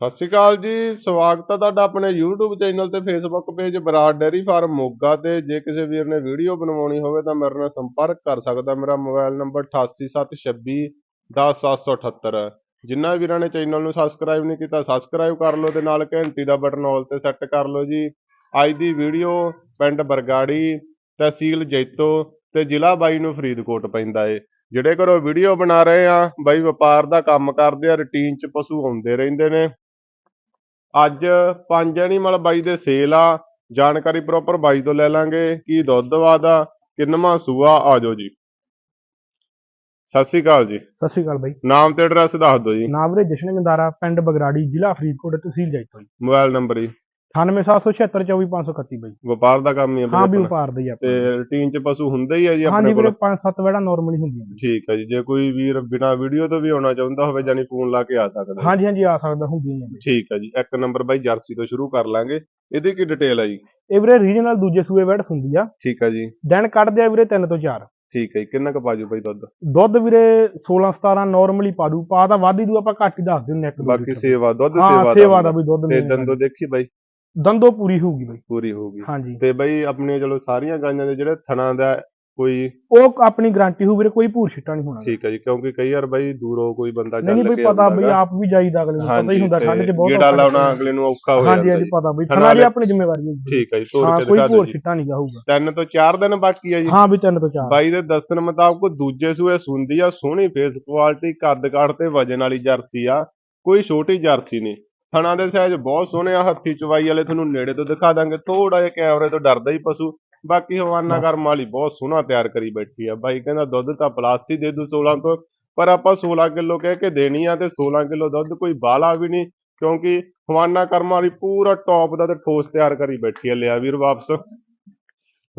ਸਤਿ ਸ਼੍ਰੀ ਅਕਾਲ ਜੀ, ਸਵਾਗਤ ਹੈ ਤੁਹਾਡਾ ਆਪਣੇ YouTube ਚੈਨਲ ਤੇ Facebook page Brar dairy farm Moga ਤੇ। ਜੇ ਕਿਸੇ ਵੀਰ ਨੇ ਵੀਡੀਓ ਬਣਵਾਉਣੀ ਹੋਵੇ ਤਾਂ ਮੇਰੇ ਨਾਲ ਸੰਪਰਕ ਕਰ ਸਕਦਾ। ਮੇਰਾ ਮੋਬਾਈਲ ਨੰਬਰ 8876 10778 ਜਿਨ੍ਹਾਂ ਵੀਰਾਂ ਨੇ ਚੈਨਲ ਨੂੰ ਸਬਸਕ੍ਰਾਈਬ ਨਹੀਂ ਕੀਤਾ ਸਬਸਕ੍ਰਾਈਬ ਕਰ ਲਓ ਤੇ ਨਾਲ ਘੰਟੀ ਦਾ ਬਟਨ ਆਲ ਤੇ ਸੈੱਟ ਕਰ ਲਓ ਜੀ। ਅੱਜ ਦੀ ਵੀਡੀਓ ਪਿੰਡ ਬਰਗਾੜੀ, ਤਹਿਸੀਲ ਜੈਤੋ ਤੇ ਜ਼ਿਲ੍ਹਾ ਬਾਈ ਨੂੰ ਫਰੀਦਕੋਟ ਪੈਂਦਾ ਏ। ਜਿਹੜੇ ਘਰੋਂ ਵੀਡੀਓ ਬਣਾ ਰਹੇ ਆ, ਬਾਈ ਵਪਾਰ ਦਾ ਕੰਮ ਕਰਦੇ ਆ ਰੁਟੀਨ ਚ ਪਸ਼ੂ ਆਉਂਦੇ ਰਹਿੰਦੇ ਨੇ। ਅੱਜ ਪੰਜ ਐਨੀਮਲ ਬਾਈ ਦੇ ਸੇਲ ਆ। ਜਾਣਕਾਰੀ ਪ੍ਰੋਪਰ ਬਾਈ ਤੋਂ ਲੈ ਲਾਂਗੇ। ਕੀ ਦੁੱਧ ਵਾਦਾ ਕਿੰਨਵਾਂ ਸੂਆ ਆਜੋ ਜੀ। ਸਤਿ ਸ਼੍ਰੀ ਅਕਾਲ ਜੀ। ਸਤਿ ਸ਼੍ਰੀ ਅਕਾਲ ਬਾਈ। ਨਾਮ ਤੇ ਐਡਰੈਸ ਦੱਸ ਦਿਓ ਜੀ। ਨਾਮ ਵੀਰੇ ਜਸ਼ਨ ਮਿੰਦਾਰਾ ਪਿੰਡ ਬਗਰਾੜੀ ਜ਼ਿਲ੍ਹਾ ਫਰੀਦਕੋਟ ਤਹਿਸੀਲ ਜੈਤੋ ਜੀ ਮੋਬਾਈਲ ਨੰਬਰ ਜੀ। 98776 ਬਾਈ। ਵਪਾਰ ਦਾ ਕੰਮ ਹੀ ਹੈ ਹਾਂ ਵੀ। ਵਪਾਰ ਦਾ ਹੀ ਤੇ ਆਪਣਾ। ਰੁਟੀਨ ਚ ਪਸ਼ੂ ਹੁੰਦੇ ਹੀ ਆ ਜੀ ਹਾਂਜੀ ਆਪਣੇ ਵੀਰੇ ਕੋਲ? 5-7 ਵੜਾ ਨਾਰਮਲੀ ਹੁੰਦੀਆਂ ਨੇ। ਠੀਕ ਹੈ ਜੀ ਜੇ ਕੋਈ ਵੀਰ ਬਿਨਾ ਵੀਡੀਓ ਤੋਂ ਵੀ ਆਉਣਾ ਚਾਹੁੰਦਾ ਹੋਵੇ ਜਾਨੀ ਫੋਨ ਲਾ ਕੇ ਆ ਸਕਦਾ। ਹੈ। ਹਾਂਜੀ ਹਾਂਜੀ ਆ ਸਕਦਾ ਹੁੰਦੀਆਂ ਨੇ। ਠੀਕ ਹੈ ਜੀ ਇੱਕ ਨੰਬਰ ਬਾਈ ਜਰਸੀ ਤੋਂ ਸ਼ੁਰੂ ਕਰ ਲਾਂਗੇ। ਇਹਦੀ ਕੀ ਡਿਟੇਲ ਹੈ ਜੀ? ਇਹ ਵੀਰੇ ਰੀਜਨਲ ਦੂਜੇ ਸੂਏ ਵੜ ਹੁੰਦੀ ਆ। ਠੀਕ ਹੈ ਜੀ। ਦਿਨ ਕੱਢਦੇ ਆ ਵੀਰੇ 3 ਤੋਂ 4 ਠੀਕ ਹੈ ਜੀ ਕਿੰਨਾ ਕੁ ਪਾਜੂ ਬਾਈ ਦੁੱਧ? ਦੁੱਧ ਵੀਰੇ 16-17 ਨਾਰਮਲੀ ਪਾ ਦੂ ਪਾ ਤਾਂ ਵੱਧ ਹੀ ਦੂ ਆਪਾਂ ਘੱਟ ਹੀ ਦੱਸ ਦਿੰਦੇ ਇੱਕ ਦੋ ਬਾਕੀ ਲੀਟਰ। ਸੇਵਾ ਦੁੱਧ ਹਾਂ ਸੇਵਾ ਦਾ ਵੀ ਦੁੱਧ ਤੇ। ਦੰਦੋ ਦੇਖੀ ਬਾਈ। ਦੰਦੋ ਪੂਰੀ ਹੋਊਗੀ ਬਾਈ। ਪੂਰੀ ਹੋਊਗੀ। ਹਾਂਜੀ। ਤੇ ਬਾਈ ਆਪਣੀਆਂ ਚਲੋ ਸਾਰੀਆਂ ਗਾਈਆਂ ਦੇ ਜਿਹੜੇ ਥਣਾ ਦਾ ਕੋਈ ਉਹ ਆਪਣੀ ਗਾਰੰਟੀ ਹੋਊ ਵੀਰੇ ਕੋਈ ਭੂਰ ਛਿੱਟਾ ਨਹੀਂ ਹੋਣਾ। ਠੀਕ ਹੈ ਜੀ ਕਿਉਂਕਿ ਕਈ ਵਾਰ ਬਾਈ ਦੂਰੋਂ ਕੋਈ ਬੰਦਾ ਨਹੀਂ ਨਹੀਂ ਚੱਲ ਬਈ ਕੇ ਪਤਾ ਆਉਂਦਾ ਬਈ। ਆਪ ਵੀ ਜਾਈਦਾ ਅਗਲੇ ਨੂੰ ਪਤਾ ਹੀ ਹਾਂਜੀ, ਹੁੰਦਾ ਠੰਡ 'ਚ ਬਹੁਤ ਗੇੜਾ ਲਾਉਣਾ। ਅਗਲੇ ਨੂੰ ਔਖਾ ਹੋ ਹਾਂਜੀ ਜਾਂਦਾ ਹਾਂਜੀ ਜੀ। ਪਤਾ ਬਈ ਥਣਾ ਦੀ ਆਪਣੀ ਜ਼ਿੰਮੇਵਾਰੀ ਹੈ ਠੀਕ ਹੈ ਜੀ ਤੋਰ ਕੇ ਕੋਈ ਦਿਖਾ ਭੂਰ ਦਿਓ ਜੀ। ਛਿੱਟਾ ਨਹੀਂ ਹੋਊਗਾ। ਤਿੰਨ ਤੋਂ ਚਾਰ ਦਿਨ ਬਾਕੀ ਹੈ ਜੀ। ਹਾਂ ਵੀ ਤਿੰਨ ਤੋਂ ਚਾਰ। ਬਾਈ ਦੇ ਦੱਸਣ ਮੁਤਾਬਕ ਦੂਜੇ ਸੂਏ ਸੁੰਦੀ ਆ ਸੋਹਣੀ ਫੇਸ ਕੁਆਲਿਟੀ ਕੱਦ ਕਾਠ ਤੇ ਵਜਨ ਵਾਲੀ ਜਰਸੀ ਆ ਕੋਈ ਛੋਟੀ ਜਰਸੀ ਨਹੀਂ। ਥਣਾ ਦੇ ਸਾਈਜ਼ ਬਹੁਤ ਸੋਹਣੇ ਆ ਹੱਥੀ ਚਵਾਈ ਵਾਲੇ ਤੁਹਾਨੂੰ ਨੇੜੇ ਤੋਂ ਦਿਖਾ ਦਾਂਗੇ। ਥੋੜਾ ਜਿਹਾ ਕੈਮਰੇ ਤੋਂ ਡਰਦਾ ਹੀ ਪਸ਼ੂ। ਬਾਕੀ ਹਵਾਨਾ। ਕਰਮ ਵਾਲੀ ਬਹੁਤ ਸੋਹਣਾ ਤਿਆਰ ਕਰੀ ਬੈਠੀ ਆ। ਬਾਈ ਕਹਿੰਦਾ ਦੁੱਧ ਤਾਂ ਪਲਾਸ ਦੇ ਦੂ 16 ਤੋਂ। ਪਰ ਆਪਾਂ 16 ਕਿਲੋ ਕਹਿ ਕੇ ਦੇਣੀ ਆ ਤੇ 16 ਕਿਲੋ ਦੁੱਧ ਕੋਈ ਬਾਲਾ ਵੀ ਨਹੀਂ। ਕਿਉਂਕਿ ਹਵਾਨਾ ਕਰਮ ਵਾਲੀ ਪੂਰਾ ਟੌਪ ਦਾ ਤੇ ਠੋਸ ਤਿਆਰ ਕਰੀ ਬੈਠੀ ਆ। ਲਿਆ ਵੀਰ ਵਾਪਸ।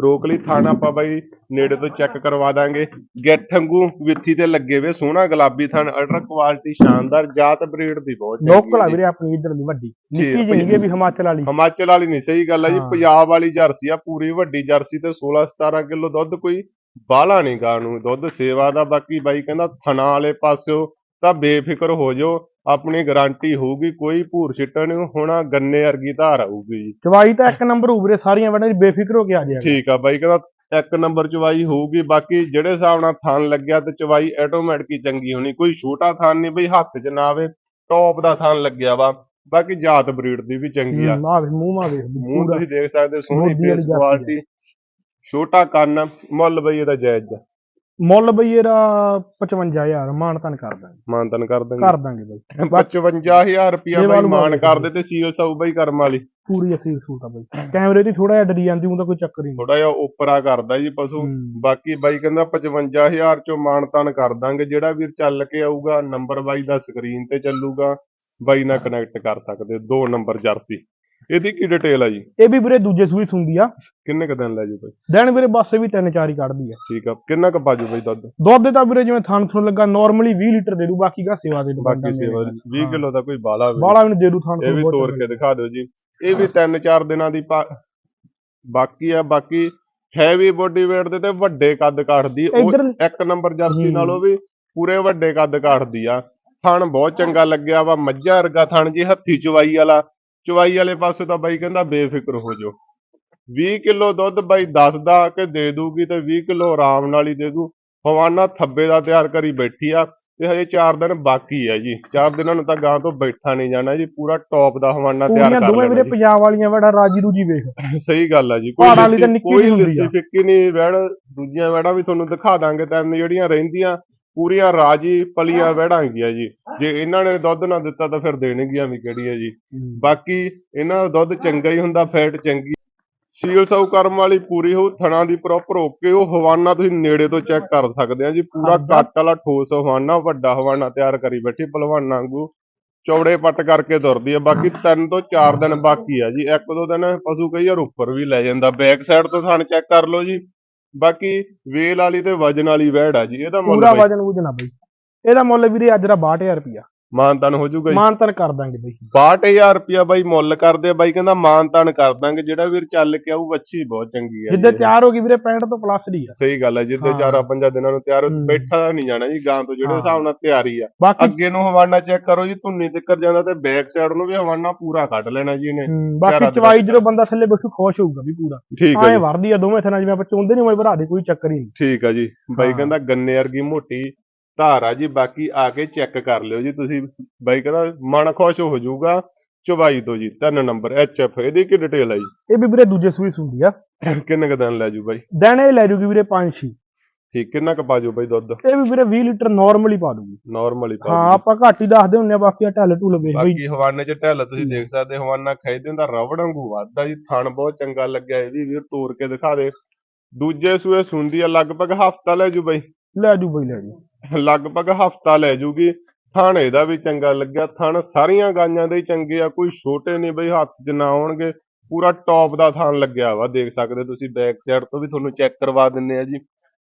ਰੋਕ ਲਈ ਥਣ ਆਪਾਂ ਬਾਈ ਨੇੜੇ ਤੋਂ ਚੈੱਕ ਕਰਵਾ ਦਾਂਗੇ। ਗਿੱਠ ਵਾਂਗੂ ਵਿੱਥੀ ਤੇ ਲੱਗੇ ਵੇ ਸੋਹਣਾ ਗੁਲਾਬੀ ਥਣ ਅਲਟਰਾ ਕੁਆਲਿਟੀ ਸ਼ਾਨਦਾਰ ਜਾਤ ਬਰੀਡ ਦੀ ਬਹੁਤ ਚੰਗੀ ਲੋਕਲ ਆ ਹੈ। ਵੀਰੇ ਆਪਣੀ ਇੱਧਰ ਦੀ ਵੱਡੀ। ਨਿੱਕੀ ਹੈ ਜਿਹੀ ਨਹੀਂ ਵੀ ਹਿਮਾਚਲ ਵਾਲੀ। ਹਿਮਾਚਲ ਵਾਲੀ ਨਹੀਂ ਸਹੀ ਗੱਲ ਹੈ ਜੀ ਹਾਂ। ਪੰਜਾਬ ਵਾਲੀ ਜਰਸੀ ਆ ਪੂਰੀ ਵੱਡੀ ਜਰਸੀ ਤੇ 16 17 ਕਿਲੋ ਦੁੱਧ ਕੋਈ ਬਾਹਲਾ ਨਹੀਂ ਗਾ ਨੂੰ। ਦੁੱਧ ਸੇਵਾ ਦਾ ਬਾਕੀ ਬਾਈ ਕਹਿੰਦਾ ਥਣਾ ਵਾਲੇ ਪਾਸਿਓ ਤਾਂ ਬੇਫਿਕਰ ਹੋ ਜਾਓ। ਆਪਣੀ ਗਾਰੰਟੀ ਹੋਊਗੀ ਕੋਈ ਭੂਰ ਛਿੱਟਣ ਨਹੀਂ ਹੋਣਾ ਗੰਨੇ ਵਰਗੀ ਧਾਰ ਆਊਗੀ ਜੀ। ਚਵਾਈ ਤਾਂ ਇੱਕ ਨੰਬਰ ਵੀਰੇ ਸਾਰੀਆਂ ਵੜਾਂ ਦੀ ਬੇਫਿਕਰ ਹੋ ਕੇ ਆ ਜਾਏਗਾ ਠੀਕ ਆ ਬਾਈ ਕਹਿੰਦਾ ਇੱਕ ਨੰਬਰ ਚਵਾਈ ਹੋਊਗੀ ਬਾਕੀ ਜਿਹੜੇ ਹਿਸਾਬ ਨਾਲ ਥਣ ਲੱਗਿਆ ਤੇ ਚਵਾਈ ਆਟੋਮੈਟਿਕ ਹੀ ਚੰਗੀ ਹੋਣੀ ਕੋਈ ਛੋਟਾ ਥਣ ਨਹੀਂ ਬਈ ਹੱਥ 'ਚ ਨਾ ਆਵੇ ਟੌਪ ਦਾ ਥਣ ਲੱਗਿਆ ਵਾ ਬਾਕੀ ਜਾਤ ਬਰੀਡ ਦੀ ਵੀ ਚੰਗੀ ਆ। ਮੂੰਹ ਮਾ ਵੇਖ ਮੂੰਹ ਤੁਸੀਂ ਦੇਖ ਸਕਦੇ ਸੋਹਣੀ ਫੇਸ। ਕੁਆਲਿਟੀ ਛੋਟਾ ਕੰਨ ਮੁੱਲ ਬਈ ਇਹਦਾ ਜਾਇਜ਼ ਆ। ਮੁੱਲ ਬਈ ਇਹਦਾ 55000 ਮਾਨ ਤਨ ਕਰ ਦਾਂਗੇ ਮਾਨਤਨ ਕਰ ਦਾਂਗੇ ਕਰ ਦਾਂਗੇ ਬਈ। 55000 ਰੁਪਿਆ ਬਾਈ ਮਾਨ ਕਰ ਦੇ ਤੇ ਸੀਲ ਸਾਊ ਬਾਈ ਕਰਮ ਵਾਲੀ। ਪੂਰੀ ਅਸੀਲ ਸੂਟ ਆ ਬਈ। ਕੈਮਰੇ ਦੀ ਥੋੜਾ ਜਿਹਾ ਡਰੀ ਜਾਂਦੀ ਤਾਂ ਕੋਈ ਚੱਕਰ ਹੀ ਨਹੀਂ। ਥੋੜਾ ਜਿਹਾ ਉਪਰਾ ਕਰਦਾ ਜੀ ਪਸ਼ੂ। ਬਾਕੀ ਬਾਈ ਕਹਿੰਦਾ 55000 ਚੋਂ ਮਾਨਤਾਨ ਕਰ ਦਾਂਗੇ। ਜਿਹੜਾ ਵੀਰ ਚੱਲ ਕੇ ਆਊਗਾ ਨੰਬਰ ਬਾਈ ਦਾ ਸਕਰੀਨ ਤੇ ਚੱਲੂਗਾ। ਬਾਈ ਨਾਲ ਕਨੈਕਟ ਕਰ ਸਕਦੇ ਹੋ। ਦੋ ਨੰਬਰ ਜਰਸੀ। ਇਹਦੀ ਕੀ ਡਿਟੇਲ ਆ ਜੀ? ਇਹ ਵੀ ਵੀਰੇ ਦੂਜੇ ਸੂਈ ਸੁੰਦੀ ਆ। ਕਿੰਨੇ ਕ ਦਿਨ ਲੈ ਜੂ ਬਾਈ? ਦਿਨ ਵੀਰੇ ਬੱਸੇ ਵੀ ਤਿੰਨ ਚਾਰ ਹੀ ਕੱਢਦੀ ਆ। ਠੀਕ ਆ ਕਿੰਨਾ ਕ ਪਾਜੂ ਬਾਈ ਦੁੱਧ? ਦੁੱਧ ਤਾਂ ਵੀਰੇ ਜਿਵੇਂ ਥਣ ਥਣ ਲੱਗਾ ਨਾਰਮਲੀ 20 ਲੀਟਰ ਦੇ ਦੂ ਬਾਕੀ ਦਾ ਸੇਵਾ ਦੇ ਦੂ। ਬਾਕੀ ਸੇਵਾ 20 ਕਿਲੋ ਦਾ ਕੋਈ ਬਾਲਾ ਵੀ ਬਾਲਾ ਵੀ ਦੇ ਦੂ ਥਣ ਇਹ ਵੀ ਤੋੜ ਕੇ ਦਿਖਾ ਦਿਓ ਜੀ। ਇਹ ਵੀ 3-4 ਦਿਨਾਂ ਦੀ ਬਾਕੀ ਆ ਬਾਕੀ ਹੈਵੀ ਬੋਡੀ weight ਦੇ ਤੇ ਵੱਡੇ ਕੱਦ ਕਾਠਦੀ ਉਹ ਇੱਕ ਨੰਬਰ ਜਰਸੀ ਹੂੰ। ਨਾਲੋਂ ਵੀ ਪੂਰੇ ਵੱਡੇ ਕੱਦ ਕਾਠਦੀ ਆ। ਥਣ ਬਹੁਤ ਚੰਗਾ ਲੱਗਿਆ ਵਾ। ਮੱਝਾਂ ਵਰਗਾ ਥਣ ਜੀ ਹੱਥੀ ਚਵਾਈ ਵਾਲਾ। ਚਵਾਈ ਵਾਲੇ ਪਾਸੇ ਤਾਂ ਬਾਈ ਕਹਿੰਦਾ ਬੇਫਿਕਰ ਹੋ ਜਾਓ 20 ਕਿਲੋ ਦੁੱਧ ਬਾਈ ਦੱਸਦਾ ਕਿ ਦੇ ਦੂਗੀ ਤੇ 20 ਕਿਲੋ ਆਰਾਮ ਨਾਲ ਹੀ ਦੇ ਦੂ ਹਵਾਨਾ ਥੱਬੇ ਦਾ ਤਿਆਰ ਕਰੀ ਬੈਠੀ ਆ ਤੇ ਹਜੇ 4 ਦਿਨ ਬਾਕੀ ਹੈ ਜੀ 4 ਦਿਨਾਂ ਨੂੰ ਤਾਂ ਗਾਂ ਤੋਂ ਬੈਠਾ ਨਹੀਂ ਜਾਣਾ ਜੀ ਪੂਰਾ ਟੌਪ ਦਾ ਹਵਾਨਾ ਤਿਆਰ ਕਰ ਦੋਵੇਂ ਵੀਰੇ ਲੈਣਾ। ਪੰਜਾਬ ਵਾਲੀਆਂ ਵੜਾ ਰਾਜੀ ਰੂਜੀ ਵੇਖ ਸਹੀ ਗੱਲ ਆ ਜੀ ਤਾਂ ਕੋਈ ਲਿੱਸੀ ਆ। ਫਿੱਕੀ ਨਹੀਂ ਵੈੜ ਦੂਜੀਆਂ ਵੈੜਾਂ ਵੀ ਤੁਹਾਨੂੰ ਦਿਖਾ ਦਾਂਗੇ ਤਿੰਨ ਜਿਹੜੀਆਂ ਰਹਿੰਦੀਆਂ ਪੂਰੀਆਂ ਰਾਜੀ ਪਲੀਆਂ ਵੈੜਾਂ ਹੈਗੀਆਂ ਜੀ। ਜੇ ਇਹਨਾਂ ਨੇ ਦੁੱਧ ਨਾ ਦਿੱਤਾ ਤਾਂ ਫਿਰ ਦੇਣਗੀਆਂ ਵੀ ਕਿਹੜੀ ਹੈ। ਜੀ ਬਾਕੀ ਇਹਨਾਂ ਦਾ ਦੁੱਧ ਚੰਗਾ ਹੀ ਹੁੰਦਾ ਫੈਟ ਚੰਗੀ। ਸੀਲ ਸਾਊ ਕਰਮ ਵਾਲੀ ਪੂਰੀ ਹੋ ਥਣਾ ਦੀ ਪ੍ਰੋਪਰ ਓਕੇ ਉਹ ਹਵਾਨਾ ਤੁਸੀਂ ਨੇੜੇ ਤੋਂ ਚੈੱਕ ਕਰ ਸਕਦੇ ਆ ਜੀ। ਪੂਰਾ। ਕੱਟ ਵਾਲਾ ਠੋਸ ਹਵਾਨਾ ਵੱਡਾ ਹਵਾਨਾ ਤਿਆਰ ਕਰੀ ਬੈਠੀ ਪਹਿਲਵਾਨਾਂ ਵਾਂਗੂ। ਚੌੜੇ ਪੱਟ ਕਰਕੇ ਤੁਰਦੀ ਆ ਬਾਕੀ ਤਿੰਨ ਤੋਂ ਚਾਰ ਦਿਨ ਬਾਕੀ ਆ ਜੀ। ਇੱਕ ਦੋ ਦਿਨ ਪਸ਼ੂ ਕਈ ਵਾਰ ਉੱਪਰ ਵੀ ਲੈ ਜਾਂਦਾ। ਬੈਕ ਸਾਈਡ ਤੋਂ ਥਣ ਚੈੱਕ ਕਰ ਲਓ ਜੀ। ਬਾਕੀ ਵੇਲ ਵਾਲੀ ਤੇ ਵਜਨ ਵਾਲੀ ਵੈੜ ਆ ਜੀ ਇਹਦਾ ਮੁੱਲ ਪੂਰਾ ਬਈ। ਵਜਨ ਵੁਜਨ ਆ ਬਈ। ਇਹਦਾ ਮੁੱਲ ਵੀਰੇ ਅੱਜ ਦਾ 62000 ਰੁਪਿਆ ਮਾਨਤਨ ਹੋ ਜਾਊਗਾ ਜੀ। ਮਾਨਤਨ ਕਰ ਦਾਂਗੇ ਬਈ। 62000 ਰੁਪਿਆ ਬਾਈ ਮੁੱਲ ਕਰਦੇ ਆ ਬਾਈ ਕਹਿੰਦਾ ਮਾਨਤਨ ਕਰ ਦਾਂਗੇ। ਜਿਹੜਾ ਵੀਰ ਚੱਲ ਕੇ ਆਊ ਵੱਛੀ ਬਹੁਤ ਚੰਗੀ ਆ ਜਿੱਦੇ। ਤਿਆਰ ਹੋ ਗਈ ਵੀਰੇ 65 ਤੋਂ ਪਲੱਸ ਦੀ ਆ। ਸਹੀ ਗੱਲ ਹੈ ਜਿੱਦੇ ਹਾਂ। ਚਾਰਾਂ ਪੰਜਾਂ ਦਿਨਾਂ ਨੂੰ ਤਿਆਰ ਹੋ-। ਬੈਠਾ ਨਹੀਂ ਜਾਣਾ ਜੀ ਗਾਂ ਤੋਂ ਜਿਹੜੇ। ਹਿਸਾਬ ਨਾਲ ਤਿਆਰੀ ਆ। ਅੱਗੇ ਨੂੰ ਹਵਾਨਾ ਚੈੱਕ ਕਰੋ ਜੀ ਧੁੰਨੀ ਤਿੱਕਰ ਜਾਂਦਾ ਤੇ ਬੈਕ ਸਾਈਡ ਨੂੰ ਵੀ ਹਵਾਨਾ ਪੂਰਾ ਕੱਢ ਲੈਣਾ ਜੀ ਇਹਨੇ। ਬਾਕੀ ਚਵਾਈ ਜਦੋਂ ਬੰਦਾ ਥੱਲੇ ਬੈਠੂ ਖੁਸ਼ ਹੋਊਗਾ ਵੀ ਪੂਰਾ। ਠੀਕ ਐ ਜੀ। ਵਰਦੀ ਆ ਦੋਵੇਂ ਥਣਾ ਜਿਵੇਂ ਆਪਾਂ ਚੁੰਦੇ ਨਹੀਂ ਹੋਏ ਭਰਾ ਦੇ ਕੋਈ ਚੱਕਰ ਹੀ ਨਹੀਂ। ਠੀਕ ਆ ਜੀ। ਬਾਈ। ਕਹਿੰਦਾ ਗੰਨੇ ਵਰਗੀ ਮੋਟੀ ਧਾਰ ਆ ਜੀ ਬਾਕੀ ਆ ਕੇ ਚੈੱਕ ਕਰ ਲਿਓ ਜੀ ਤੁਸੀਂ। ਬਾਈ ਕਹਿੰਦਾ ਮਨ ਖੁਸ਼ ਹੋ ਜਾਊਗਾ ਚਵਾਈ ਤੋਂ ਜੀ ਤਿੰਨ ਨੰਬਰ ਐਚ ਐਫ ਇਹਦੀ ਕੀ ਡਿਟੇਲ ਆ ਜੀ? ਇਹ ਵੀ ਵੀਰੇ ਦੂਜੇ ਸੂਈ ਹੁੰਦੀ ਆ। ਕਿੰਨੇ ਕ ਦਿਨ ਲੈ ਜੂ ਬਾਈ? ਦਿਨ ਇਹ ਲੈ ਜੂਗੀ ਵੀਰੇ 5-6 ਠੀਕ ਕਿੰਨਾ ਕ ਪਾ ਜੂ ਬਾਈ ਦੁੱਧ? ਇਹ ਵੀ ਵੀਰੇ 20 ਲੀਟਰ ਨਾਰਮਲੀ ਪਾ ਦੂਗੀ। ਨਾਰਮਲੀ ਪਾ ਹਾਂ ਆਪਾਂ ਘੱਟ ਹੀ ਦੱਸਦੇ ਹੁੰਨੇ ਆ ਬਾਕੀ ਢੱਲ ਢੁੱਲ ਵੇਖ ਬਈ। ਬਾਕੀ ਹਵਾਨੇ ਚ ਢਿੱਲ ਤੁਸੀਂ ਦੇਖ ਸਕਦੇ ਹਵਾਨਾ ਖੈਦੇ ਦਾ ਰਬੜ ਵਾਂਗੂ ਵੱਧਦਾ ਜੀ ਥਣ ਬਹੁਤ ਚੰਗਾ ਲੱਗਿਆ ਇਹ ਵੀ ਵੀਰ ਤੋੜ ਕੇ ਦਿਖਾ ਦੇ। ਦੂਜੇ ਸੂਏ ਸੁੰਦੀ ਆ ਲਗਭਗ ਹਫਤਾ ਲੈ ਜੂ ਬਾਈ। ਲੈ ਜੂ ਬਈ ਲੈ ਜੂ। ਲਗਭਗ ਹਫਤਾ ਲੈ ਜੂਗੀ। ਥਣ ਇਹਦਾ ਵੀ ਚੰਗਾ ਲੱਗਿਆ। ਥਣ ਸਾਰੀਆਂ ਗਾਈਆਂ ਦੇ ਚੰਗੇ ਆ। ਕੋਈ ਛੋਟੇ ਨਹੀਂ ਬਈ ਹੱਥ 'ਚ ਨਾ ਆਉਣਗੇ। ਪੂਰਾ ਟੌਪ ਦਾ ਥਣ ਲੱਗਿਆ ਵਾ ਦੇਖ ਸਕਦੇ ਤੁਸੀਂ ਬੈਕ ਸਾਈਡ ਤੋਂ ਵੀ ਤੁਹਾਨੂੰ ਚੈੱਕ ਕਰਵਾ ਦਿੰਨੇ ਆ ਜੀ।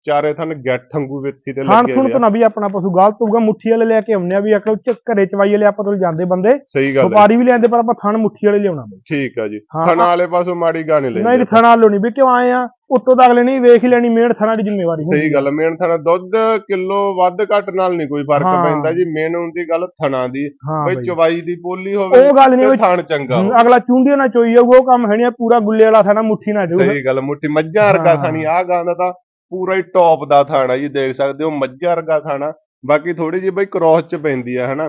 ਚਾਰੇ ਥਣ ਗੱਠ ਵਾਂਗੂ ਵਿੱਥੀ ਤੇ ਲੱਗੇ ਥੁਣ ਹੋਏ ਤੋਂ ਵੀ ਆਪਣਾ ਪਸ਼ੂ ਗਲਤ ਹੋਊਗਾ ਮੁੱਠੀ ਵਾਲੇ ਲੈ ਕੇ ਆਉਂਦੇ ਆ ਵੀ ਅਕਲ ਚ ਘਰੇ ਚਵਾਈ ਵਾਲੇ ਆਪਾਂ ਤੋਂ ਜਾਂਦੇ ਬੰਦੇ। ਸਹੀ ਗੱਲ ਵਪਾਰੀ ਵੀ ਲੈਂਦੇ ਪਰ ਆਪਾਂ ਥਣ ਮੁੱਠੀ ਵਾਲੇ ਲਿਆਉਣਾ ਬਈ। ਠੀਕ ਆ ਜੀ। ਥਣਾ ਵਾਲੇ ਪਾਸੋਂ ਮਾੜੀ ਗਾਣੇ ਨਹੀਂ ਲੈਂਦੇ ਥਣਾ ਲੋਣੀ ਵੀ ਕਿਉਂ ਆਏ ਆ? ਉੱਤੋਂ ਤਾਂ ਅਗਲੇ ਨਹੀਂ ਵੇਖ ਹੀ ਲੈਣੀ ਮੇਨ ਥਣਾ ਦੀ ਜ਼ਿੰਮੇਵਾਰੀ ਸਹੀ ਗੱਲ ਮੇਨ ਥਣਾ ਦੁੱਧ ਕਿਲੋ ਵੱਧ ਘੱਟ ਨਾਲ ਨਹੀਂ ਕੋਈ ਫ਼ਰਕ। ਪੈਂਦਾ ਜੀ ਮੇਨ ਹੁੰਦੀ ਗੱਲ ਥਣਾ ਦੀ ਬਈ ਚਵਾਈ ਦੀ ਪੋਲੀ ਹੋਵੇ ਉਹ ਗੱਲ ਨਹੀਂ ਥਣ ਚੰਗਾ ਅਗਲਾ ਚੁੰਡੀਆਂ ਨਾ ਚੋਈ ਜਾਊਗਾ ਉਹ ਕੰਮ ਹੈ ਨਹੀਂ ਪੂਰਾ ਗੁੱਲੇ ਵਾਲਾ ਥਣਾ ਮੁੱਠੀ ਨਾ ਜਾਊਗਾ ਸਹੀ ਗੱਲ ਮੁੱਠੀ ਮੱਝਾਂ ਵਰਗਾ। ਥਾਣੀ ਆ ਗਾਂ ਦਾ ਤਾਂ ਪੂਰਾ ਹੀ ਟੌਪ ਦਾ ਥਾਣਾ ਜੀ ਦੇਖ ਸਕਦੇ ਹੋ ਮੱਝਾਂ ਵਰਗਾ ਥਾਣਾ ਬਾਕੀ ਥੋੜੀ ਜਿਹੀ ਬਈ ਕ੍ਰੋਸ ਚ ਪੈਂਦੀ ਆ ਹਨਾ?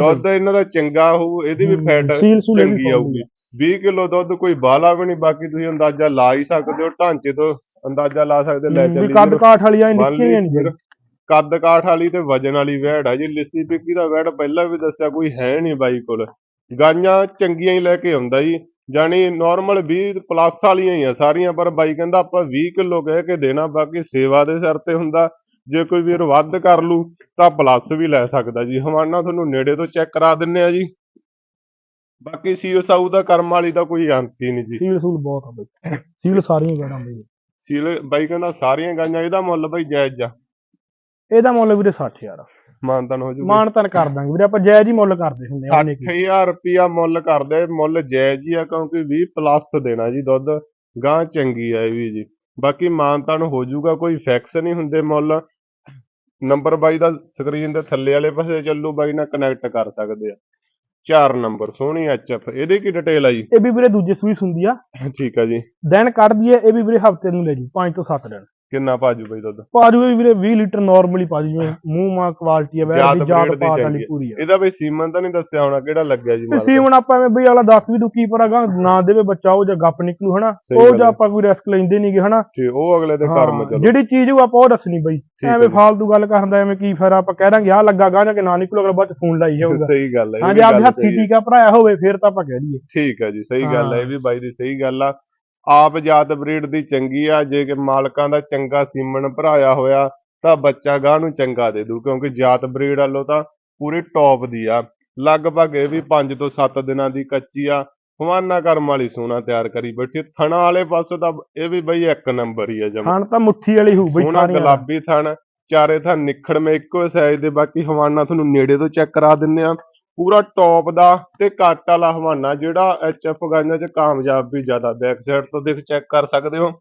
ਦੁੱਧ ਇਹਨਾਂ ਦਾ ਚੰਗਾ ਹੋਊ ਇਹਦੀ ਵੀ ਫੈਟ ਚੰਗੀ ਆਊਗੀ। 20 ਕਿਲੋ ਦੁੱਧ ਕੋਈ ਬਾਲਾ ਵੀ ਨਹੀਂ ਬਾਕੀ ਤੁਸੀਂ ਅੰਦਾਜ਼ਾ ਲਾ ਹੀ ਸਕਦੇ ਹੋ ਢਾਂਚੇ ਤੋਂ ਅੰਦਾਜ਼ਾ ਲਾ ਸਕਦੇ ਲੈ ਚੱਲੀ ਕੱਦ ਕਾਠ ਵਾਲੀਆਂ ਮੰਨ ਲਈ ਨਿੱਕੀਆਂ ਨਹੀਂ ਫਿਰ ਕੱਦ ਕਾਠ ਵਾਲੀ ਤੇ ਵਜਨ ਵਾਲੀ ਵੈੜ ਆ ਜੀ ਲਿੱਸੀ ਪਿੱਕੀ ਦਾ ਵੈੜ ਪਹਿਲਾਂ ਵੀ ਦੱਸਿਆ ਕੋਈ ਹੈ ਨਹੀਂ ਬਾਈ ਕੋਲ। ਗਾਈਆਂ ਚੰਗੀਆਂ ਹੀ ਲੈ ਕੇ ਆਉਂਦਾ ਜੀ ਜਾਣੀ ਨਾਰਮਲ 20 ਪਲੱਸ ਵਾਲੀਆਂ ਹੀ ਆ ਸਾਰੀਆਂ ਪਰ ਬਾਈ ਕਹਿੰਦਾ ਆਪਾਂ 20 ਕਿਲੋ ਕਹਿ ਕੇ ਦੇਣਾ ਬਾਕੀ ਸੇਵਾ ਦੇ ਸਿਰ ਤੇ ਹੁੰਦਾ ਜੇ ਕੋਈ ਵੀਰ ਵੱਧ ਕਰ ਲੂ ਤਾਂ ਪਲੱਸ ਵੀ ਲੈ ਸਕਦਾ ਜੀ। ਹਵਾਨਾ ਤੁਹਾਨੂੰ ਨੇੜੇ ਤੋਂ ਚੈੱਕ ਕਰਾ ਦਿੰਨੇ ਆ ਜੀ। ਬਾਕੀ ਸੀਓ ਸਾਊ ਦਾ ਕਰਮ ਵਾਲੀ ਦਾ ਕੋਈ ਅੰਤ ਹੀ ਨਹੀਂ ਜੀ। ਸੀਲ ਸੂਲ ਬਹੁਤ ਆ ਬਈ। ਸੀਲ ਸਾਰੀਆਂ ਗੜਾਂ ਬਈ। ਸੀਲ ਬਾਈ ਕਹਿੰਦਾ ਸਾਰੀਆਂ ਗਾਈਆਂ ਇਹਦਾ ਮੁੱਲ ਬਾਈ ਜਾਇਜ਼ ਆ। ਇਹਦਾ ਮੁੱਲ ਵੀਰੇ 60000 ਆ। ਮਾਨਤਨ ਹੋ ਜੂਗੀ। ਮਾਨਤਨ ਕਰ ਦਾਂਗੇ ਵੀਰੇ ਆਪਾਂ ਜਾਇਜ਼ ਹੀ ਮੁੱਲ ਕਰਦੇ ਹੁੰਦੇ ਆ ਉਹਨੇ ਕੀ। 60000 ਰੁਪਿਆ ਮੁੱਲ ਕਰਦੇ ਮੁੱਲ ਜਾਇਜ਼ ਹੀ ਆ ਕਿਉਂਕਿ 20 ਪਲੱਸ ਦੇਣਾ ਜੀ ਦੁੱਧ। ਗਾਂ ਚੰਗੀ ਆ ਇਹ ਵੀ ਜੀ। ਬਾਕੀ ਮਾਨਤਾਨ ਹੋ ਜਾਊਗਾ ਕੋਈ ਫਿਕਸ ਨਹੀਂ ਹੁੰਦੇ ਮੁੱਲ। ਨੰਬਰ ਬਾਈ ਦਾ ਸਕਰੀਨ ਦੇ ਥੱਲੇ ਵਾਲੇ ਪਾਸੇ ਚੱਲੂ ਬਾਈ ਨਾਲ ਕਨੈਕਟ ਕਰ ਸਕਦੇ ਆ। ਚਾਰ ਨੰਬਰ ਸੋਹਣੀ ਐਚਐਫ ਇਹਦੀ ਕੀ ਡਿਟੇਲ ਆ ਜੀ? ਇਹ ਵੀ ਵੀਰੇ ਦੂਜੇ ਸੂਈ ਹੁੰਦੀ ਆ। ਠੀਕ ਆ ਜੀ। ਦਿਨ ਕੱਢ ਦਈਏ ਇਹ ਵੀ ਵੀਰੇ ਹਫ਼ਤੇ ਨੂੰ ਲੈ ਜੂ 5 ਤੋਂ 7 ਦਿਨ। ਕਿੰਨਾ ਭਾਜੂ ਬਾਈ ਦੁੱਧ? ਪਾ ਜੂ ਇਹ ਵੀਰੇ 20 ਲੀਟਰ ਨਾਰਮਲੀ ਪਾ ਜੂ। ਜਿਵੇਂ ਮੂੰਹ ਮਾ ਕੁਆਲਿਟੀ ਆ ਵੈਸੇ ਜਾਤ ਪਾਤ ਵਾਲੀ। ਪੂਰੀ ਆ। ਇਹਦਾ ਬਈ ਸੀਮਨ ਤਾਂ ਨਹੀਂ ਦੱਸਿਆ ਹੋਣਾ ਕਿਹੜਾ ਲੱਗਿਆ ਜੀ ਸੀਮਨ ਆਪਾਂ ਐਵੇਂ ਬਈ ਅਗਲਾ ਦੱਸ ਵੀ ਦੂ ਕੀ ਪਰਾਗਾ ਨਾ ਦੇਵੇ ਬੱਚਾ ਉਹ ਜਾਂ ਗੱਪ ਨਿਕਲੂ ਹਨਾ। ਉਹ ਜਾਂ ਹੈ। ਆਪਾਂ ਕੋਈ ਰਿਸਕ ਲੈਂਦੇ ਨਹੀਂਗੇ ਹਨਾ। ਤੇ ਉਹ ਅਗਲੇ ਦੇ ਹਾਂ, ਕਰਮ ਚਲੋ। ਜਿਹੜੀ ਚੀਜ਼ ਉਹ ਆਪਾਂ ਉਹ ਦੱਸਣੀ ਬਈ। ਹੈ ਐਵੇਂ। ਫਾਲਤੂ ਗੱਲ ਕਰਨ ਦਾ ਐਵੇਂ ਕੀ ਫਾਇਦਾ ਆਪਾਂ ਕਹਿ ਦਾਂਗੇ ਆ ਲੱਗਾ ਗਾਂ ਜਾਂ ਕਿ ਨਾ ਨਿਕਲੂ ਅਗਲਾ ਬਾਅਦ ਚ ਫੋਨ ਲਾਈ ਜਾਊਗਾ। ਸਹੀ ਗੱਲ ਹੈ ਹਾਂ ਵੀ ਜੇ ਗੱਲ ਹੱਥੀ ਹੈ। ਟੀਕਾ ਭਰਾਇਆ ਹੋਵੇ ਫਿਰ ਤਾਂ ਆਪਾਂ ਕਹਿ ਦਈਏ। ਠੀਕ ਹੈ ਜੀ ਸਹੀ ਗੱਲ ਹੈ ਹਾਂ। ਇਹ ਵੀ ਬਾਈ ਦੀ ਸਹੀ ਗੱਲ ਆ। ਆਪ ਜਾਤ ਬਰੀਡ ਦੀ ਚੰਗੀ ਆ ਜੇ ਕਿ ਮਾਲਕਾਂ ਦਾ ਚੰਗਾ ਸੀਮਨ ਭਰਾਇਆ ਹੋਇਆ ਤਾਂ ਬੱਚਾ ਗਾਂ ਨੂੰ ਚੰਗਾ ਦੇ ਦੂ ਕਿਉਂਕਿ ਜਾਤ ਬਰੀਡ ਵੱਲੋਂ ਤਾਂ ਪੂਰੀ ਟੌਪ ਦੀ ਆ। ਲਗਭਗ ਇਹ ਵੀ 5 ਤੋਂ 7 ਦਿਨਾਂ ਦੀ ਕੱਚੀ ਆ ਹਵਾਨਾ ਕਰਮ ਵਾਲੀ ਸੋਨਾ ਤਿਆਰ ਕਰੀ ਬੈਠੀ ਥਣਾ ਵਾਲੇ ਪਾਸੇ ਤਾਂ ਇਹ ਵੀ ਬਈ ਇੱਕ ਨੰਬਰ ਹੀ ਆ ਜਮ। ਖਾਣ ਤਾਂ ਮੁੱਠੀ ਵਾਲੀ ਹੋਊ ਬਈ ਸਾਰੀਆਂ। ਗੁਲਾਬੀ ਥਣ ਚਾਰੇ ਥਣ ਨਿਖੜਵੇਂ ਇੱਕੋ ਸਾਈਜ਼ ਦੇ ਬਾਕੀ ਹਵਾਨਾ ਤੁਹਾਨੂੰ ਨੇੜੇ ਤੋਂ ਚੈੱਕ ਕਰਾ ਦਿੰਨੇ ਆ। ਪੂਰਾ ਟੌਪ ਦਾ ਤੇ ਕੱਟ ਵਾਲਾ ਹਵਾਨਾ ਜਿਹੜਾ ਐਚਐਫ ਗਾਈਆਂ 'ਚ ਕਾਮਯਾਬ ਵੀ ਜ਼ਿਆਦਾ। ਬੈਕ ਸਾਈਡ ਤੋਂ ਦੇਖ ਚੈੱਕ ਕਰ ਸਕਦੇ ਹੋ।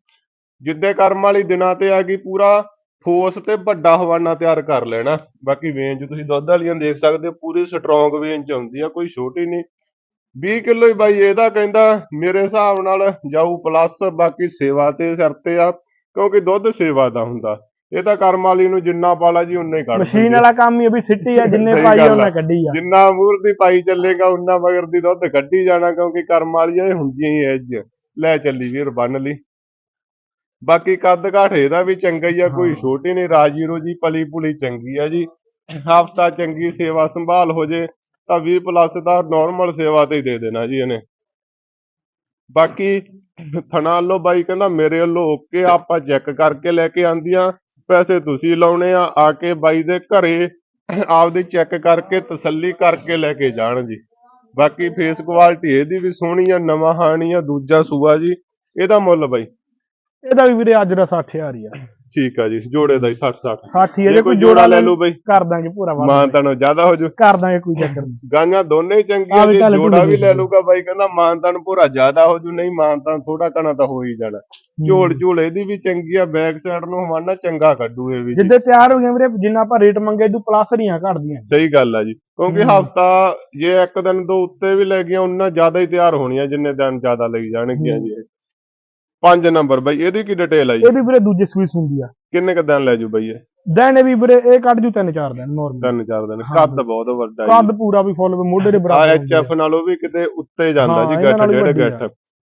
ਜਿੱਦੇ ਕਰਮ ਵਾਲੀ ਦਿਨਾਂ ਤੇ ਆ ਗਈ ਪੂਰਾ ਠੋਸ ਤੇ ਵੱਡਾ ਹਵਾਨਾ ਤਿਆਰ ਕਰ ਲੈਣਾ। ਬਾਕੀ ਵੇਂਜ ਤੁਸੀਂ ਦੁੱਧ ਵਾਲੀਆਂ ਦੇਖ ਸਕਦੇ ਹੋ, ਪੂਰੀ ਸਟਰੋਂਗ ਵੇਂਜ 'ਚ ਆਉਂਦੀ ਆ, ਕੋਈ ਛੋਟੀ ਨਹੀਂ। 20 ਕਿਲੋ ਹੀ ਬਾਈ ਇਹਦਾ ਕਹਿੰਦਾ, ਮੇਰੇ ਹਿਸਾਬ ਨਾਲ ਜਾਊ ਪਲੱਸ ਬਾਕੀ ਸੇਵਾ ਤੇ ਸਿਰ ਤੇ ਆ, ਕਿਉਂਕਿ ਦੁੱਧ ਸੇਵਾ ਦਾ ਹੁੰਦਾ। ਇਹ ਤਾਂ ਕਰਮ ਵਾਲੀ ਨੂੰ ਜਿੰਨਾ ਪਾਲਾ ਜੀ ਉਨਾ ਹੀ ਕੱਢ ਮਸ਼ੀਨ। ਵਾਲਾ ਕੰਮ ਹੀ ਆ ਵੀ ਸਿੱਟੀ ਆ ਜਿੰਨੇ ਪਾਈ ਆ। ਉਹਨਾਂ ਕੱਢੀ ਆ ਜਿੰਨਾ ਮੂਰ ਦੀ ਪਾਈ ਚੱਲੇਗਾ ਉਨਾ ਮਗਰ ਦੀ ਦੁੱਧ ਕੱਢੀ ਜਾਣਾ ਕਿਉਂਕਿ ਕਰਮ ਵਾਲੀਆਂ ਇਹ ਹੁੰਦੀਆਂ ਹੀ ਐਜ ਲੈ ਚੱਲੀ ਵੀਰ ਬੰਨ ਲਈ ਬਾਕੀ ਕੱਦ ਕਾਠ ਇਹਦਾ ਵੀ ਚੰਗਾ ਹੀ ਆ ਕੋਈ। ਛੋਟੀ ਨਹੀਂ ਰਾਜੀ ਰੋਜੀ ਪਲੀ ਪੁਲੀ ਚੰਗੀ ਆ ਜੀ ਹਫਤਾ ਚੰਗੀ ਸੇਵਾ ਸੰਭਾਲ ਹੋ ਜੇ ਤਾਂ 20 ਪਲੱਸ ਦਾ ਨਾਰਮਲ ਸੇਵਾ ਤੇ ਹੀ ਦੇ ਦੇਣਾ ਜੀ ਇਹਨੇ ਬਾਕੀ ਥਣਾ ਬਾਈ ਕਹਿੰਦਾ ਮੇਰੇ ਵੱਲੋਂ ਓਕੇ ਆਪਾਂ ਚੈੱਕ ਕਰਕੇ ਲੈ ਕੇ ਆਂਦੀਆਂ ਪੈਸੇ ਤੁਸੀਂ ਲਾਉਣੇ ਆ ਆ ਕੇ ਬਾਈ ਦੇ ਘਰੇ ਆਪਦੀ ਚੈੱਕ ਕਰਕੇ, ਤਸੱਲੀ ਕਰਕੇ ਲੈ ਕੇ ਜਾਣ ਜੀ। ਬਾਕੀ ਫੇਸ ਕੁਆਲਿਟੀ ਇਹਦੀ ਵੀ ਸੋਹਣੀ ਆ, ਨਵਾਂ ਹਾਣੀ ਆ, ਦੂਜਾ ਸੂਆ ਜੀ, ਇਹਦਾ ਮੁੱਲ ਬਾਈ। ਇਹਦਾ ਵੀ ਵੀਰੇ ਅੱਜ ਦਾ 60000 ਹੀ ਆ। ਠੀਕ ਆ ਜੀ ਜੋੜੇ ਦਾ ਹੀ 60 60 60 ਹੀ ਹੈ ਜੇ ਜੇ ਕੋਈ ਜੋੜਾ ਲੈ ਲੂ ਬਈ। ਕਰ ਦਾਂਗੇ ਪੂਰਾ ਮਾਨ ਤਾਂ ਜ਼ਿਆਦਾ ਹੋ ਜੂ। ਕਰ ਦਾਂਗੇ ਕੋਈ ਚੱਕਰ ਨਹੀਂ। ਗਾਂਆਂ ਦੋਨੇ ਹੀ ਚੰਗੀਆਂ ਜੇ ਜੋੜਾ ਵੀ ਲੈ। ਲੂਗਾ ਬਾਈ ਕਹਿੰਦਾ ਮਾਨਤਾਨ ਪੂਰਾ ਜ਼ਿਆਦਾ ਹੋ ਜੂ ਨਹੀਂ ਮਾਨਤਾਨ ਥੋੜਾ ਘਣਾ ਤਾਂ ਹੋ ਹੀ ਜਾਣਾ। ਝੋਲ ਝੋਲ ਇਹਦੀ ਵੀ ਚੰਗੀ ਆ ਬੈਕ ਸਾਈਡ ਨੂੰ ਹਵਾਨਾ ਚੰਗਾ ਕੱਢੂ ਇਹ ਵੀ। ਜਿੱਦੇ ਤਿਆਰ ਹੋ ਗਏ ਵੀਰੇ ਜਿੰਨਾ ਆਪਾਂ ਰੇਟ ਮੰਗੇ ਤੂੰ ਪਲੱਸ ਰੀਆਂ ਘਟਦੀਆਂ ਸਹੀ ਗੱਲ ਆ ਜੀ ਕਿਉਂਕਿ। ਹਫਤਾ ਜੇ ਇੱਕ ਦਿਨ ਤੋਂ ਉੱਤੇ ਵੀ ਲੈ ਗਈਆਂ ਉਹਨਾਂ ਜ਼ਿਆਦਾ ਹੀ ਤਿਆਰ ਹੋਣੀਆਂ ਜਿੰਨੇ ਦਿਨ ਜ਼ਿਆਦਾ ਲਈ ਜਾਣਗੀਆਂ ਜੀ ਪੰਜ ਨੰਬਰ ਬਾਈ ਇਹਦੀ ਕੀ ਡਿਟੇਲ ਆ ਜੀ? ਇਹ ਵੀ ਵੀਰੇ ਦੂਜੇ ਸਵੀਸ ਹੁੰਦੀ ਆ। ਕਿੰਨੇ ਕ ਦਿਨ ਲੈ ਜੂ ਬਾਈ ਇਹ? ਦਿਨ ਵੀ ਵੀਰੇ ਇਹ ਕੱਢ ਜੂ ਤਿੰਨ ਚਾਰ ਦਿਨ ਨਾਰਮਲ ਤਿੰਨ ਚਾਰ ਦਿਨ ਹਾਂ ਕੱਦ। ਬਹੁਤ ਵੱਡਾ ਜੀ। ਕੱਦ ਪੂਰਾ ਵੀ ਫੁੱਲ ਮੋਢੇ ਦੇ ਆ ਬਰਾਬਰ। ਐਚਐਫ ਨਾਲੋਂ ਵੀ ਕਿਤੇ ਉੱਤੇ ਜਾਂਦਾ ਹਾਂ, ਜੀ ਇਹਨਾਂ ਗੱਠ ਨਾਲੋਂ ਡੇਢ ਵੱਡੀ। ਗੱਠ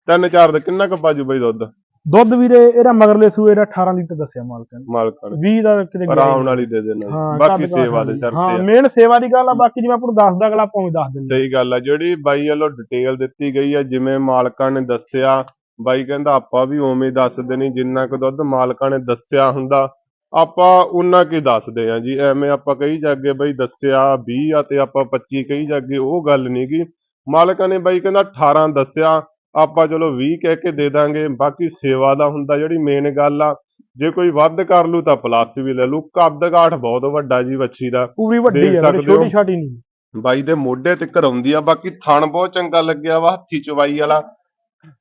ਤਿੰਨ ਚਾਰ ਦਾ ਕਿੰਨਾ ਕ ਬਾਜੂ ਬਾਈ ਦੁੱਧ? ਦੁੱਧ ਵੀਰੇ ਇਹਦਾ ਮਗਰਲੇ ਸੂਏ ਦਾ 18 ਲੀਟਰ ਦੱਸਿਆ ਮਾਲਕਾਂ ਨੇ। ਮਾਲਕਾਂ ਨੇ। 20 ਦਾ ਕਿਤੇ ਗਿਆ ਆਰਾਮ ਹੀ ਨਾਲ ਹੀ ਦੇ ਦੇਣਾ ਜੀ। ਹਾਂ, ਬਾਕੀ ਕੱਦ ਸੇਵਾ ਦੇ ਸਿਰ ਹਾਂ ਤੇ ਆ। ਮੇਨ ਸੇਵਾ ਦੀ ਗੱਲ ਆ ਬਾਕੀ ਜਿਵੇਂ ਆਪਾਂ ਨੂੰ ਦੱਸਦਾ ਅਗਲਾ ਆਪਾਂ ਦੱਸ ਦਿੰਦੇ ਸਹੀ ਗੱਲ ਆ ਜਿਹੜੀ ਬਾਈ ਵੱਲੋਂ ਡਿਟੇਲ ਦਿੱਤੀ ਗਈ ਆ ਜਿਵੇਂ ਮਾਲਕਾਂ ਨੇ ਦੱਸਿਆ ਬਾਈ ਕਹਿੰਦਾ ਆਪਾਂ ਵੀ ਉਵੇਂ ਦੱਸਦੇ ਨਹੀਂ ਜਿੰਨਾ ਕੁ ਦੁੱਧ ਮਾਲਕਾਂ ਨੇ ਦੱਸਿਆ ਹੁੰਦਾ ਆਪਾਂ ਉਹਨਾਂ ਕੀ ਦੱਸਦੇ ਆ ਜੀ। ਐਵੇਂ ਆਪਾਂ ਕਹੀ ਜਾਗੇ ਬਾਈ ਦੱਸਿਆ 20 ਆ ਤੇ ਆਪਾਂ 25 ਕਹੀ ਜਾਗੇ ਉਹ ਗੱਲ ਨੀ ਗੀ। ਮਾਲਕਾਂ ਨੇ ਬਾਈ ਕਹਿੰਦਾ 18 ਦੱਸਿਆ ਆਪਾਂ ਚਲੋ 20 ਕਹਿ ਕੇ ਦੇ ਦਾਂਗੇ ਬਾਕੀ ਸੇਵਾ ਦਾ ਹੁੰਦਾ ਜਿਹੜੀ ਮੇਨ ਗੱਲ ਆ ਜੇ ਕੋਈ ਵੱਧ ਕਰ ਲੂ ਤਾਂ ਪਲੱਸ ਵੀ ਲੈ ਲੂ। ਕੱਦ ਕਾਠ ਬਹੁਤ ਵੱਡਾ ਜੀ ਵੱਛੀ ਦਾ ਪੂਰੀ ਵੱਡੀ ਆ। ਛੋਟੀ ਛਾਟੀ ਨਹੀਂ ਬਾਈ ਦੇ ਮੋਢੇ ਤੇ ਘਰਾਉਂਦੀ ਆ ਬਾਕੀ ਥਣ ਬਹੁਤ ਚੰਗਾ ਲੱਗਿਆ ਵਾ ਹੱਥੀ ਚਵਾਈ ਵਾਲਾ।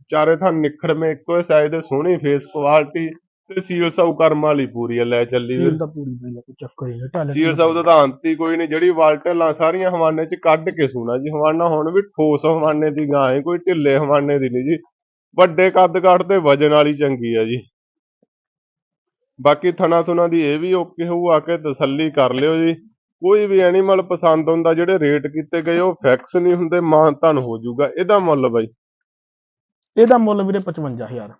ਚਾਰੇ ਥਣ ਨਿਖੜਵੇਂ ਇੱਕੋ ਸਾਈਜ਼ ਦੇ ਸੋਹਣੀ ਫੇਸ ਕੁਆਲਿਟੀ ਤੇ ਸੀਲ ਸਾਊ ਕਰਮ ਵਾਲੀ ਪੂਰੀ ਆ ਲੈ ਚੱਲੀ ਸੀਲ ਤਾਂ ਪੂਰੀ ਆ ਕੋਈ ਚੱਕਰ ਹੀ ਨਹੀਂ ਢਾਲੇ ਸੀਲ ਸਾਊ ਦਾ ਤਾਂ ਅੰਤ ਹੀ ਕੋਈ ਨਹੀਂ ਜਿਹੜੀ ਵਾਲਟਲਾਂ ਸਾਰੀਆਂ ਹਵਾਨੇ ਚ ਕੱਢ ਕੇ ਸੂਣਾ ਜੀ ਹਵਾਨਾ ਹੁਣ ਵੀ ਠੋਸ ਹਵਾਨੇ ਦੀ ਗਾਂ ਹੈ ਕੋਈ ਢਿੱਲੇ ਹਵਾਨੇ ਦੀ ਨਹੀਂ ਜੀ। ਵੱਡੇ ਕੱਦ ਕਾਠ ਤੇ ਵਜਨ ਵਾਲੀ ਚੰਗੀ ਆ ਜੀ। ਬਾਕੀ ਥਣਾ ਥੁਣਾ ਦੀ ਇਹ ਵੀ ਓਕੇ ਹੋਊ ਆ ਕੇ ਤਸੱਲੀ ਕਰ ਲਿਓ ਜੀ। ਕੋਈ ਵੀ ਐਨੀਮਲ ਪਸੰਦ ਹੁੰਦਾ ਜਿਹੜੇ ਰੇਟ ਕੀਤੇ ਗਏ ਉਹ ਫਿਕਸ ਨਹੀਂ ਹੁੰਦੇ ਮਾਨ ਤਾਨ ਹੋ ਜਾਊਗਾ ਇਹਦਾ ਮੁੱਲ ਬਾਈ। ਇਹਦਾ ਮੁੱਲ ਵੀਰੇ 55000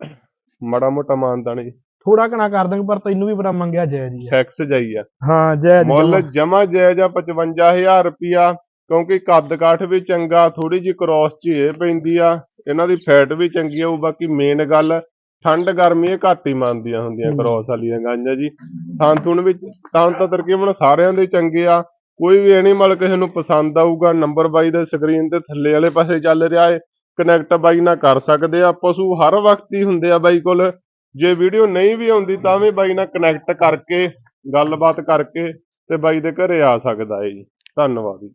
ਮਾੜਾ ਮੋਟਾ ਮਾਨਤਾਨ ਜੀ। ਥੋੜਾ ਘਣਾ ਕਰ ਦਾਂਗੇ ਪਰ ਤੈਨੂੰ ਵੀ ਬੜਾ ਮੰਗਿਆ ਜਾਇਜ਼ ਹੀ ਆ। ਜਾਈ ਆ। ਹਾਂ ਜਾਇਜ਼ ਮੁੱਲ ਜਮਾਂ। ਜਾਇਜ਼ ਆ 55000 ਰੁਪਿਆ ਕਿਉਂਕਿ ਕੱਦ ਕਾਠ ਵੀ ਚੰਗਾ ਥੋੜੀ ਜਿਹੀ ਕ੍ਰੋਸ ਚ ਇਹ ਪੈਂਦੀ ਆ। ਇਹਨਾਂ ਦੀ ਫੈਟ ਵੀ ਚੰਗੀ ਆਊ ਬਾਕੀ ਮੇਨ ਗੱਲ ਠੰਡ ਗਰਮੀ ਇਹ ਘੱਟ ਹੀ ਮੰਨਦੀਆਂ ਹੁੰਦੀਆਂ। ਕ੍ਰੋਸ ਵਾਲੀਆਂ ਗਾਂਆਂ ਜੀ। ਥਾਂ ਥੁਣ ਵਿੱਚ ਤਾਂ ਤਾਂ ਤਕਰੀਬਨ ਸਾਰਿਆਂ ਦੇ ਚੰਗੇ ਆ। ਕੋਈ ਵੀ ਐਨੀਮਲ ਕਿਸੇ ਨੂੰ ਪਸੰਦ ਆਊਗਾ ਨੰਬਰ ਬਾਈ ਦੇ ਸਕਰੀਨ ਤੇ ਥੱਲੇ ਵਾਲੇ ਪਾਸੇ ਚੱਲ ਰਿਹਾ ਏ। ਕਨੈਕਟ ਬਾਈ ਨਾਲ ਕਰ ਸਕਦੇ ਆ, ਪਸ਼ੂ ਹਰ ਵਕਤ ਹੀ ਹੁੰਦੇ ਆ ਬਾਈ ਕੋਲ। ਜੇ ਵੀਡੀਓ ਨਹੀਂ ਵੀ ਆਉਂਦੀ ਤਾਂ ਵੀ ਬਾਈ ਨਾਲ ਕਨੈਕਟ ਕਰਕੇ, ਗੱਲਬਾਤ ਕਰਕੇ ਤੇ ਬਾਈ ਦੇ ਘਰੇ ਆ ਸਕਦਾ ਹੈ ਜੀ। ਧੰਨਵਾਦ ਜੀ।